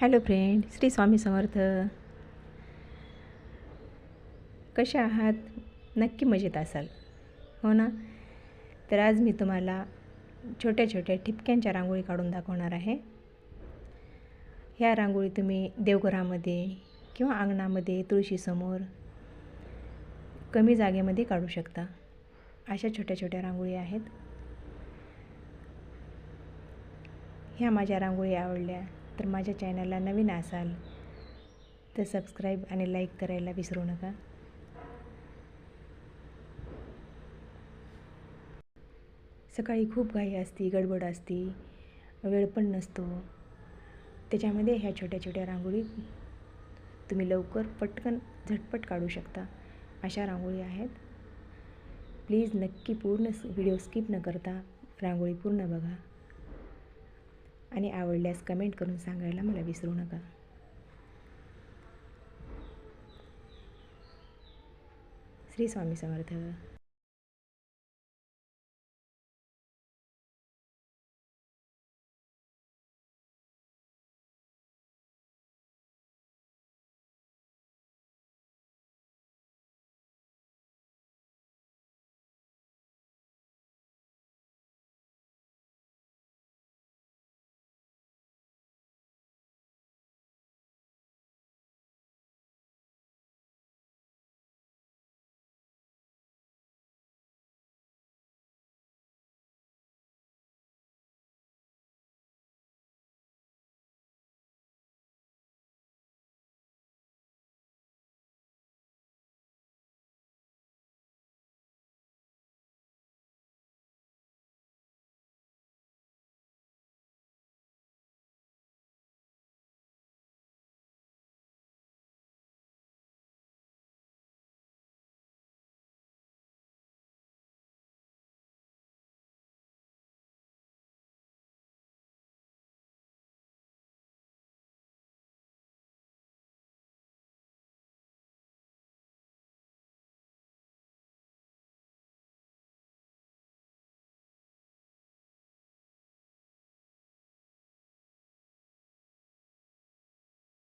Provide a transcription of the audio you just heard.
Hello friend Shri Swami Samarth. कसे आहात? नक्की मजेत असाल. हो ना? तर आज मी तुम्हाला छोट्या छोट्या ठिपक्यांच्या रांगोळी काढून दाखवणार आहे. ह्या रांगोळी तुम्ही देवघरामध्ये किंवा अंगणामध्ये तुळशीसमोर कमी जागेमध्ये काढू शकता. अशा छोट्या छोट्या रांगोळी आहेत. ह्या माझ्या रांगोळी आवडल्या. तर माझ्या चॅनलला नवीन असाल तर सबस्क्राईब आणि लाईक करायला विसरू नका. सकाळी खूप घाई असती गडबड असती वेळ पण नसतो. त्याच्यामध्ये ह्या छोट्या छोट्या रांगोळी तुम्ही लवकर पटकन झटपट काढू शकता. अशा रांगोळी आहेत. प्लीज नक्की पूर्ण व्हिडिओ स्किप न करता रांगोळी पूर्ण बघा. आणि आवडल्यास कमेंट करून सांगायला मला विसरू नका. श्री स्वामी समर्थ.